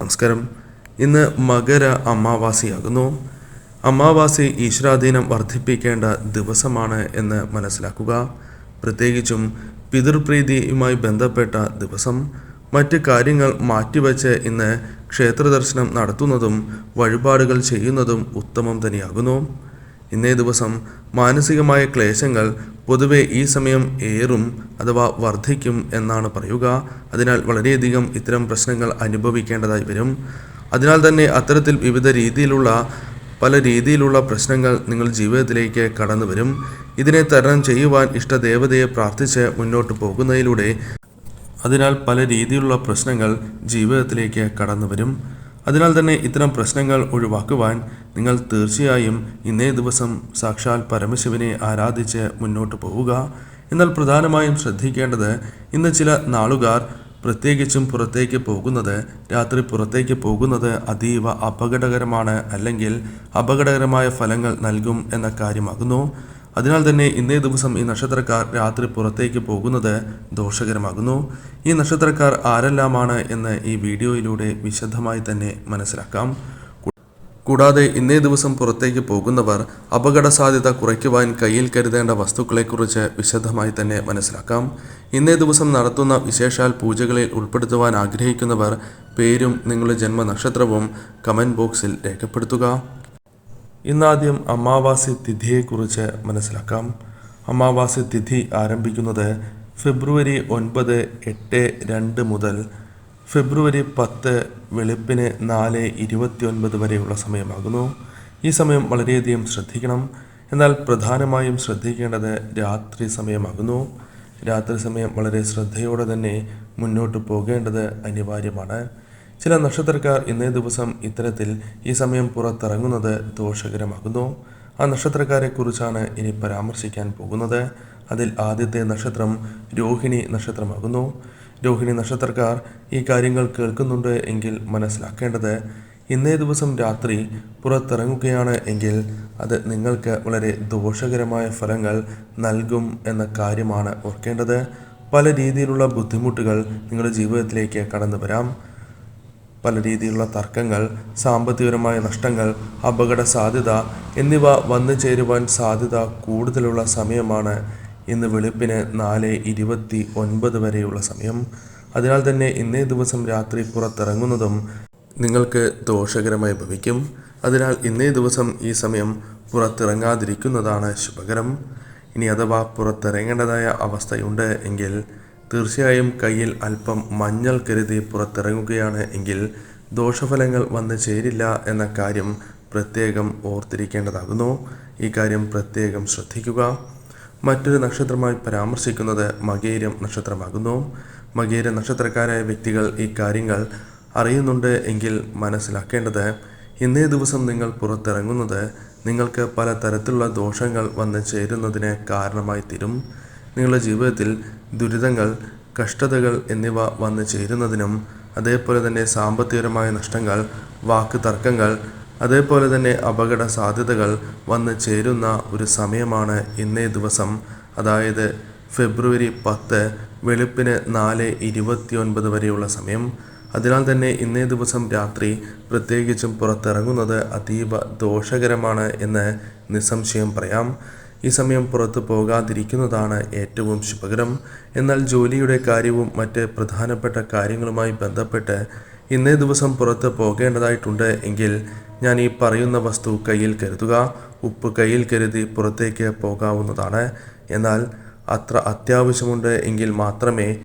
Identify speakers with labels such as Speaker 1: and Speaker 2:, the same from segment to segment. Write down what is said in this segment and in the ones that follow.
Speaker 1: നമസ്കാരം. ഇന്ന് മകര അമാവാസിയാകുന്നു. അമാവാസി ഈശ്വരാധീനം വർദ്ധിപ്പിക്കേണ്ട ദിവസമാണ് എന്ന് മനസ്സിലാക്കുക. പ്രത്യേകിച്ചും പിതൃപ്രീതിയുമായി ബന്ധപ്പെട്ട ദിവസം. മറ്റ് കാര്യങ്ങൾ മാറ്റിവെച്ച് ഇന്ന് ക്ഷേത്രദർശനം നടത്തുന്നതും വഴിപാടുകൾ ചെയ്യുന്നതും ഉത്തമം തന്നെയാകുന്നു. ഇന്നേ ദിവസം മാനസികമായ ക്ലേശങ്ങൾ പൊതുവെ ഈ സമയം ഏറും അഥവാ വർദ്ധിക്കും എന്നാണ് പറയുക. അതിനാൽ വളരെയധികം ഇത്തരം പ്രശ്നങ്ങൾ അനുഭവിക്കേണ്ടതായി വരും. അതിനാൽ തന്നെ അത്തരത്തിൽ വിവിധ രീതിയിലുള്ള പല രീതിയിലുള്ള പ്രശ്നങ്ങൾ നിങ്ങൾ ജീവിതത്തിലേക്ക് കടന്നു വരും. ഇതിനെ തരണം ചെയ്യുവാൻ ഇഷ്ടദേവതയെ പ്രാർത്ഥിച്ച് മുന്നോട്ട് പോകുന്നതിലൂടെ അതിനാൽ പല രീതിയിലുള്ള പ്രശ്നങ്ങൾ ജീവിതത്തിലേക്ക് കടന്നു വരും. അതിനാൽ തന്നെ ഇത്തരം പ്രശ്നങ്ങൾ ഒഴിവാക്കുവാൻ നിങ്ങൾ തീർച്ചയായും ഇന്നേ ദിവസം സാക്ഷാൽ പരമശിവനെ ആരാധിച്ച് മുന്നോട്ട് പോവുക. എന്നാൽ പ്രധാനമായും ശ്രദ്ധിക്കേണ്ടത് ഇന്ന് ചില നാളുകാർ പ്രത്യേകിച്ചും പുറത്തേക്ക് പോകുന്നത് രാത്രി പുറത്തേക്ക് പോകുന്നത് അതീവ അപകടകരമാണ് അല്ലെങ്കിൽ അപകടകരമായ ഫലങ്ങൾ നൽകും എന്ന കാര്യമാകുന്നു. അതിനാൽ തന്നെ ഇന്നേ ദിവസം ഈ നക്ഷത്രക്കാർ രാത്രി പുറത്തേക്ക് പോകുന്നത് ദോഷകരമാകുന്നു. ഈ നക്ഷത്രക്കാർ ആരെല്ലാമാണ് എന്ന് ഈ വീഡിയോയിലൂടെ വിശദമായി തന്നെ മനസ്സിലാക്കാം. കൂടാതെ ഇന്നേ ദിവസം പുറത്തേക്ക് പോകുന്നവർ അപകട സാധ്യത കുറയ്ക്കുവാൻ കയ്യിൽ കരുതേണ്ട വസ്തുക്കളെക്കുറിച്ച് വിശദമായി തന്നെ മനസ്സിലാക്കാം. ഇന്നേ ദിവസം നടത്തുന്ന വിശേഷാൽ പൂജകളിൽ ഉൾപ്പെടുത്തുവാൻ ആഗ്രഹിക്കുന്നവർ പേരും നിങ്ങളുടെ ജന്മനക്ഷത്രവും കമന്റ് ബോക്സിൽ രേഖപ്പെടുത്തുക. ഇന്നാദ്യം അമാവാസി തിഥിയെക്കുറിച്ച് മനസ്സിലാക്കാം. അമാവാസി തിഥി ആരംഭിക്കുന്നത് ഫെബ്രുവരി ഒൻപത് എട്ട് രണ്ട് മുതൽ ഫെബ്രുവരി പത്ത് വെളുപ്പിന് നാല് ഇരുപത്തിയൊൻപത് വരെയുള്ള സമയമാകുന്നു. ഈ സമയം വളരെയധികം ശ്രദ്ധിക്കണം. എന്നാൽ പ്രധാനമായും ശ്രദ്ധിക്കേണ്ടത് രാത്രി സമയമാകുന്നു. രാത്രി സമയം വളരെ ശ്രദ്ധയോടെ തന്നെ മുന്നോട്ട് പോകേണ്ടത് അനിവാര്യമാണ്. ചില നക്ഷത്രക്കാർ ഇന്നേ ദിവസം ഇത്തരത്തിൽ ഈ സമയം പുറത്തിറങ്ങുന്നത് ദോഷകരമാകുന്നു. ആ നക്ഷത്രക്കാരെ കുറിച്ചാണ് ഇനി പരാമർശിക്കാൻ പോകുന്നത്. അതിൽ ആദ്യത്തെ നക്ഷത്രം രോഹിണി നക്ഷത്രമാകുന്നു. രോഹിണി നക്ഷത്രക്കാർ ഈ കാര്യങ്ങൾ കേൾക്കുന്നുണ്ട് എങ്കിൽ മനസ്സിലാക്കേണ്ടത് ഇന്നേ ദിവസം രാത്രി പുറത്തിറങ്ങുകയാണ് എങ്കിൽ അത് നിങ്ങൾക്ക് വളരെ ദോഷകരമായ ഫലങ്ങൾ നൽകും എന്ന കാര്യമാണ് ഓർക്കേണ്ടത്. പല രീതിയിലുള്ള ബുദ്ധിമുട്ടുകൾ നിങ്ങളുടെ ജീവിതത്തിലേക്ക് കടന്നു വരാം. പല രീതിയിലുള്ള തർക്കങ്ങൾ സാമ്പത്തികപരമായ നഷ്ടങ്ങൾ അപകട സാധ്യത എന്നിവ വന്നു ചേരുവാൻ സാധ്യത കൂടുതലുള്ള സമയമാണ്. ഇന്ന് വെളുപ്പിന് നാല് ഇരുപത്തി ഒൻപത് വരെയുള്ള സമയം. അതിനാൽ തന്നെ ഇന്നേ ദിവസം രാത്രി പുറത്തിറങ്ങുന്നതും നിങ്ങൾക്ക് ദോഷകരമായി ഭവിക്കും. അതിനാൽ ഇന്നേ ദിവസം ഈ സമയം പുറത്തിറങ്ങാതിരിക്കുന്നതാണ് ശുഭകരം. ഇനി അഥവാ പുറത്തിറങ്ങേണ്ടതായ അവസ്ഥയുണ്ട് എങ്കിൽ തീർച്ചയായും കയ്യിൽ അല്പം മഞ്ഞൾ കരുതി പുറത്തിറങ്ങുകയാണ് എങ്കിൽ ദോഷഫലങ്ങൾ വന്നു ചേരില്ല എന്ന കാര്യം പ്രത്യേകം ഓർത്തിരിക്കേണ്ടതാകുന്നു. ഈ കാര്യം പ്രത്യേകം ശ്രദ്ധിക്കുക. മറ്റൊരു നക്ഷത്രമായി പരാമർശിക്കുന്നത് മകേരം നക്ഷത്രമാകുന്നു. മകേര നക്ഷത്രക്കാരായ വ്യക്തികൾ ഈ കാര്യങ്ങൾ അറിയുന്നുണ്ട് എങ്കിൽ മനസ്സിലാക്കേണ്ടത് ഇന്നേ ദിവസം നിങ്ങൾ പുറത്തിറങ്ങുന്നത് നിങ്ങൾക്ക് പല തരത്തിലുള്ള ദോഷങ്ങൾ വന്നു ചേരുന്നതിന് കാരണമായി തീരും. നിങ്ങളുടെ ജീവിതത്തിൽ ദുരിതങ്ങൾ കഷ്ടതകൾ എന്നിവ വന്നു ചേരുന്നതിനും അതേപോലെ തന്നെ സാമ്പത്തികപരമായ നഷ്ടങ്ങൾ വാക്ക് തർക്കങ്ങൾ അതേപോലെ തന്നെ അപകട സാധ്യതകൾ വന്ന് ചേരുന്ന ഒരു സമയമാണ് ഇന്നേ ദിവസം. അതായത് ഫെബ്രുവരി പത്ത് വെളുപ്പിന് നാല് ഇരുപത്തിയൊൻപത് വരെയുള്ള സമയം. അതിനാൽ തന്നെ ഇന്നേ ദിവസം രാത്രി പ്രത്യേകിച്ചും പുറത്തിറങ്ങുന്നത് അതീവ ദോഷകരമാണ് എന്ന് നിസ്സംശയം പറയാം. ഈ സമയം പുറത്തു പോകാതിരിക്കുന്നതാണ് ഏറ്റവും ശുഭകരം. എന്നാൽ ജോലിയുടെ കാര്യവും മറ്റ് പ്രധാനപ്പെട്ട കാര്യങ്ങളുമായി ബന്ധപ്പെട്ട് ഇന്നേ ദിവസം പുറത്ത് പോകേണ്ടതായിട്ടുണ്ട് എങ്കിൽ ഞാൻ ഈ പറയുന്ന വസ്തു കയ്യിൽ കരുതുക. ഉപ്പ് കയ്യിൽ കരുതി പുറത്തേക്ക് പോകാവുന്നതാണ്. എന്നാൽ അത്ര അത്യാവശ്യമുണ്ട് എങ്കിൽ മാത്രമേ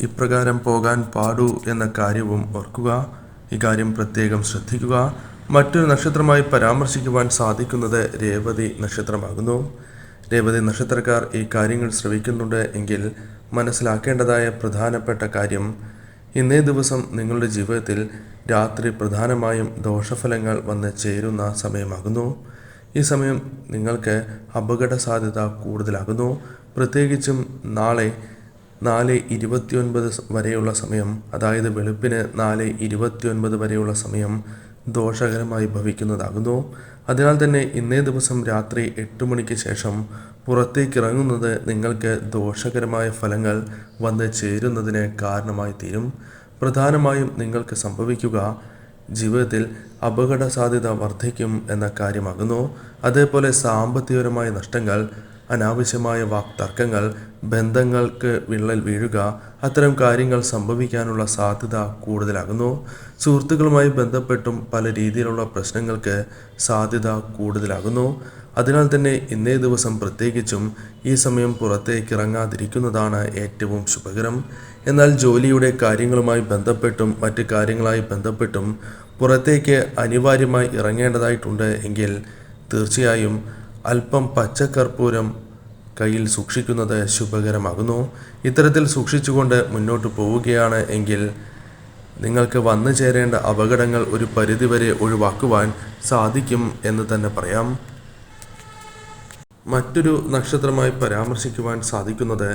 Speaker 1: ഇപ്രകാരം പോകാൻ പാടൂ എന്ന കാര്യവും ഓർക്കുക. ഇക്കാര്യം പ്രത്യേകം ശ്രദ്ധിക്കുക. മറ്റൊരു നക്ഷത്രമായി പരാമർശിക്കുവാൻ സാധിക്കുന്നത് രേവതി നക്ഷത്രമാകുന്നു. രേവതി നക്ഷത്രക്കാർ ഈ കാര്യങ്ങൾ ശ്രവിക്കുന്നുണ്ട് എങ്കിൽ മനസ്സിലാക്കേണ്ടതായ പ്രധാനപ്പെട്ട കാര്യം ഇന്നേ ദിവസം നിങ്ങളുടെ ജീവിതത്തിൽ രാത്രി പ്രധാനമായും ദോഷഫലങ്ങൾ വന്ന് ചേരുന്ന സമയമാകുന്നു. ഈ സമയം നിങ്ങൾക്ക് അപകട സാധ്യത കൂടുതലാകുന്നു. പ്രത്യേകിച്ചും നാളെ നാല് ഇരുപത്തിയൊൻപത് വരെയുള്ള സമയം അതായത് വെളുപ്പിന് നാല് ഇരുപത്തിയൊൻപത് വരെയുള്ള സമയം ദോഷകരമായി ഭവിക്കുന്നതാകുന്നു. അതിനാൽ തന്നെ ഇന്നേ ദിവസം രാത്രി എട്ട് മണിക്ക് ശേഷം പുറത്തേക്ക് ഇറങ്ങുന്നത് നിങ്ങൾക്ക് ദോഷകരമായ ഫലങ്ങൾ വന്ന് ചേരുന്നതിന് കാരണമായി തീരും. പ്രധാനമായും നിങ്ങൾക്ക് സംഭവിക്കുക ജീവിതത്തിൽ അപകട സാധ്യത വർദ്ധിക്കും എന്ന കാര്യമാകുന്നു. അതേപോലെ സാമ്പത്തികപരമായ നഷ്ടങ്ങൾ അനാവശ്യമായ വാക്തർക്കങ്ങൾ ബന്ധങ്ങൾക്ക് വിള്ളൽ വീഴുക അത്തരം കാര്യങ്ങൾ സംഭവിക്കാനുള്ള സാധ്യത കൂടുതലാകുന്നു. സുഹൃത്തുക്കളുമായി ബന്ധപ്പെട്ടും പല രീതിയിലുള്ള പ്രശ്നങ്ങൾക്ക് സാധ്യത കൂടുതലാകുന്നു. അതിനാൽ തന്നെ ഇന്നേ ദിവസം പ്രത്യേകിച്ചും ഈ സമയം പുറത്തേക്ക് ഇറങ്ങാതിരിക്കുന്നതാണ് ഏറ്റവും ശുഭകരം. എന്നാൽ ജോലിയുടെ കാര്യങ്ങളുമായി ബന്ധപ്പെട്ടും മറ്റ് കാര്യങ്ങളായി ബന്ധപ്പെട്ടും പുറത്തേക്ക് അനിവാര്യമായി ഇറങ്ങേണ്ടതായിട്ടുണ്ട് എങ്കിൽ തീർച്ചയായും അല്പം പച്ചക്കർപ്പൂരം കയ്യിൽ സൂക്ഷിക്കുന്നത് ശുഭകരമാകുന്നു. ഇത്തരത്തിൽ സൂക്ഷിച്ചുകൊണ്ട് മുന്നോട്ട് പോവുകയാണ് എങ്കിൽ നിങ്ങൾക്ക് വന്നു ചേരേണ്ട അപകടങ്ങൾ ഒരു പരിധിവരെ ഒഴിവാക്കുവാൻ സാധിക്കും എന്ന് തന്നെ പറയാം. മറ്റൊരു നക്ഷത്രമായി പരാമർശിക്കുവാൻ സാധിക്കുന്നത്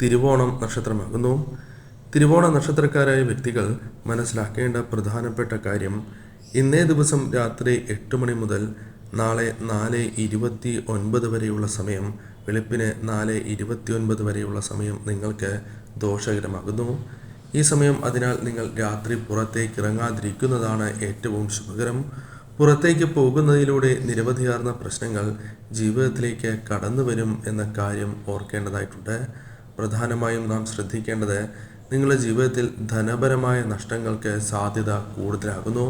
Speaker 1: തിരുവോണം നക്ഷത്രമാകുന്നു. തിരുവോണ നക്ഷത്രക്കാരായ വ്യക്തികൾ മനസ്സിലാക്കേണ്ട പ്രധാനപ്പെട്ട കാര്യം ഇന്നേ ദിവസം രാത്രി എട്ട് മണി മുതൽ നാളെ നാല് ഇരുപത്തി ഒൻപത് വരെയുള്ള സമയം വെളുപ്പിന് നാല് ഇരുപത്തിയൊൻപത് വരെയുള്ള സമയം നിങ്ങൾക്ക് ദോഷകരമാകുന്നു. ഈ സമയം അതിനാൽ നിങ്ങൾ രാത്രി പുറത്തേക്ക് ഇറങ്ങാതിരിക്കുന്നതാണ് ഏറ്റവും ശുഭകരം. പുറത്തേക്ക് പോകുന്നതിലൂടെ നിരവധിയാർന്ന പ്രശ്നങ്ങൾ ജീവിതത്തിലേക്ക് കടന്നു വരും എന്ന കാര്യം ഓർക്കേണ്ടതായിട്ടുണ്ട്. പ്രധാനമായും നാം ശ്രദ്ധിക്കേണ്ടത് നിങ്ങളുടെ ജീവിതത്തിൽ ധനപരമായ നഷ്ടങ്ങൾക്ക് സാധ്യത കൂടുതലാകുന്നു.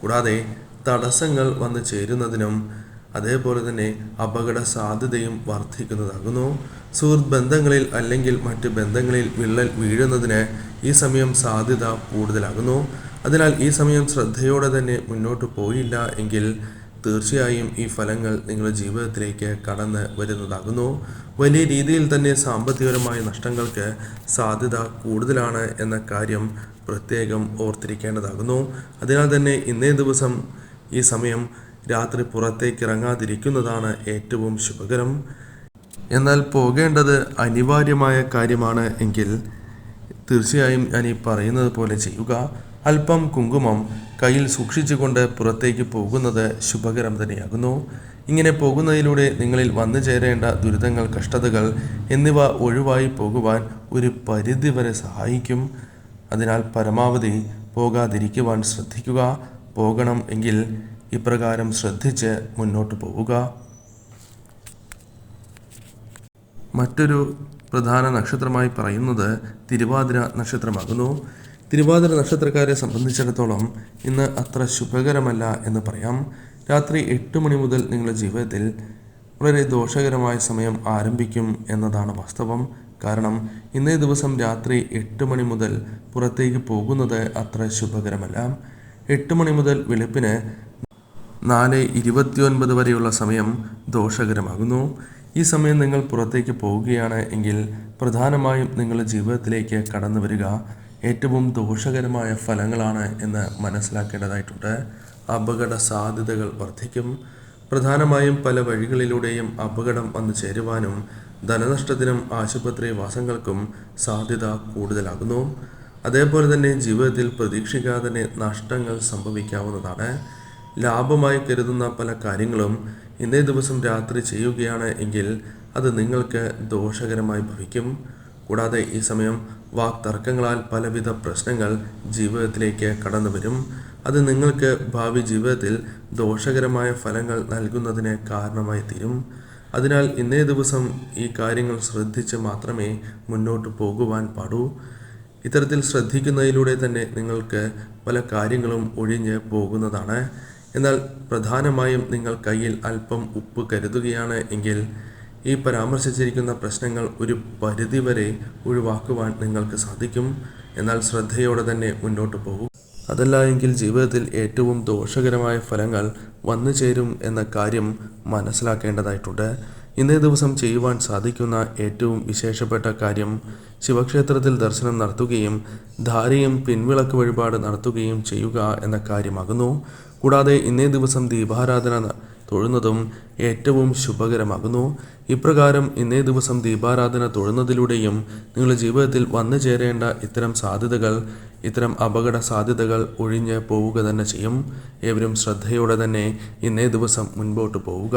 Speaker 1: കൂടാതെ തടസ്സങ്ങൾ വന്നു ചേരുന്നതിനും അതേപോലെ തന്നെ അപകട സാധ്യതയും വർദ്ധിക്കുന്നതാകുന്നു. സുഹൃത്ത് ബന്ധങ്ങളിൽ അല്ലെങ്കിൽ മറ്റ് ബന്ധങ്ങളിൽ വിള്ളൽ വീഴുന്നതിന് ഈ സമയം സാധ്യത കൂടുതലാകുന്നു. അതിനാൽ ഈ സമയം ശ്രദ്ധയോടെ തന്നെ മുന്നോട്ട് പോയില്ല എങ്കിൽ തീർച്ചയായും ഈ ഫലങ്ങൾ നിങ്ങളുടെ ജീവിതത്തിലേക്ക് കടന്ന് വരുന്നതാകുന്നു. വലിയ രീതിയിൽ തന്നെ സാമ്പത്തികപരമായ നഷ്ടങ്ങൾക്ക് സാധ്യത കൂടുതലാണ് എന്ന കാര്യം പ്രത്യേകം ഓർത്തിരിക്കേണ്ടതാകുന്നു. അതിനാൽ തന്നെ ഇന്നേ ദിവസം ഈ സമയം രാത്രി പുറത്തേക്ക് ഇറങ്ങാതിരിക്കുന്നതാണ് ഏറ്റവും ശുഭകരം. എന്നാൽ പോകേണ്ടത് അനിവാര്യമായ കാര്യമാണ് എങ്കിൽ തീർച്ചയായും ഞാൻ ഈ പറയുന്നത് പോലെ ചെയ്യുക. അല്പം കുങ്കുമം കയ്യിൽ സൂക്ഷിച്ചുകൊണ്ട് പുറത്തേക്ക് പോകുന്നത് ശുഭകരം തന്നെയാകുന്നു. ഇങ്ങനെ പോകുന്നതിലൂടെ നിങ്ങളിൽ വന്നു ചേരേണ്ട ദുരിതങ്ങൾ കഷ്ടതകൾ എന്നിവ ഒഴിവായി പോകുവാൻ ഒരു പരിധി വരെ സഹായിക്കും. അതിനാൽ പരമാവധി പോകാതിരിക്കുവാൻ ശ്രദ്ധിക്കുക. പോകണം എങ്കിൽ ഇപ്രകാരം ശ്രദ്ധിച്ച് മുന്നോട്ട് പോവുക. മറ്റൊരു പ്രധാന നക്ഷത്രമായി പറയുന്നത് തിരുവാതിര നക്ഷത്രമാകുന്നു. തിരുവാതിര നക്ഷത്രക്കാരെ സംബന്ധിച്ചിടത്തോളം ഇന്ന് അത്ര ശുഭകരമല്ല എന്ന് പറയാം. രാത്രി എട്ട് മണി മുതൽ നിങ്ങളുടെ ജീവിതത്തിൽ വളരെ ദോഷകരമായ സമയം ആരംഭിക്കും എന്നതാണ് വാസ്തവം. കാരണം ഇന്നേ ദിവസം രാത്രി എട്ട് മണി മുതൽ പുറത്തേക്ക് പോകുന്നത് അത്ര ശുഭകരമല്ല. എട്ട് മണി മുതൽ വെളുപ്പിന് നാല് ഇരുപത്തിയൊൻപത് വരെയുള്ള സമയം ദോഷകരമാകുന്നു. ഈ സമയം നിങ്ങൾ പുറത്തേക്ക് പോവുകയാണ് എങ്കിൽ പ്രധാനമായും നിങ്ങളുടെ ജീവിതത്തിലേക്ക് കടന്നു വരിക. ഏറ്റവും ദോഷകരമായ ഫലങ്ങളാണ് എന്ന് മനസ്സിലാക്കേണ്ടതായിട്ടുണ്ട്. അപകട സാധ്യതകൾ വർദ്ധിക്കും. പ്രധാനമായും പല വഴികളിലൂടെയും അപകടം വന്നു ചേരുവാനും ധനനഷ്ടത്തിനും ആശുപത്രി വാസങ്ങൾക്കും സാധ്യത കൂടുതലാകുന്നു. അതേപോലെ തന്നെ ജീവിതത്തിൽ പ്രതീക്ഷിക്കാതെ തന്നെ നഷ്ടങ്ങൾ സംഭവിക്കാവുന്നതാണ്. ലാഭമായി കരുതുന്ന പല കാര്യങ്ങളും ഇന്നേ ദിവസം രാത്രി ചെയ്യുകയാണ് എങ്കിൽ അത് നിങ്ങൾക്ക് ദോഷകരമായി ഭവിക്കും. കൂടാതെ ഈ സമയം വാക്തർക്കങ്ങളാൽ പലവിധ പ്രശ്നങ്ങൾ ജീവിതത്തിലേക്ക് കടന്നു വരും. അത് നിങ്ങൾക്ക് ഭാവി ജീവിതത്തിൽ ദോഷകരമായ ഫലങ്ങൾ നൽകുന്നതിന് കാരണമായി തീരും. അതിനാൽ ഇന്നേ ദിവസം ഈ കാര്യങ്ങൾ ശ്രദ്ധിച്ച് മാത്രമേ മുന്നോട്ട് പോകുവാൻ പാടൂ. ഇത്തരത്തിൽ ശ്രദ്ധിക്കുന്നതിലൂടെ തന്നെ നിങ്ങൾക്ക് പല കാര്യങ്ങളും ഒഴിഞ്ഞ് പോകുന്നതാണ്. എന്നാൽ പ്രധാനമായും നിങ്ങൾ കയ്യിൽ അല്പം ഉപ്പ് കരുതുകയാണ് എങ്കിൽ ഈ പരാമർശിച്ചിരിക്കുന്ന പ്രശ്നങ്ങൾ ഒരു പരിധിവരെ ഒഴിവാക്കുവാൻ നിങ്ങൾക്ക് സാധിക്കും. എന്നാൽ ശ്രദ്ധയോടെ തന്നെ മുന്നോട്ട് പോകും. അതല്ല എങ്കിൽ ജീവിതത്തിൽ ഏറ്റവും ദോഷകരമായ ഫലങ്ങൾ വന്നു ചേരും എന്ന കാര്യം മനസ്സിലാക്കേണ്ടതായിട്ടുണ്ട്. ഇന്നേ ദിവസം ചെയ്യുവാൻ സാധിക്കുന്ന ഏറ്റവും വിശേഷപ്പെട്ട കാര്യം ശിവക്ഷേത്രത്തിൽ ദർശനം നടത്തുകയും ധാരയും പിൻവിളക്ക് വഴിപാട് നടത്തുകയും ചെയ്യുക എന്ന കാര്യമാകുന്നു. കൂടാതെ ഇന്നേ ദിവസം ദീപാരാധന തൊഴുന്നതും ഏറ്റവും ശുഭകരമാകുന്നു. ഇപ്രകാരം ഇന്നേ ദിവസം ദീപാരാധന തൊഴുന്നതിലൂടെയും നിങ്ങളുടെ ജീവിതത്തിൽ വന്നു ചേരേണ്ട ഇത്തരം സാധ്യതകൾ ഇത്തരം അപകട സാധ്യതകൾ ഒഴിഞ്ഞ് പോവുക തന്നെ ചെയ്യും. ഏവരും ശ്രദ്ധയോടെ തന്നെ ഇന്നേ ദിവസം മുൻപോട്ട് പോവുക.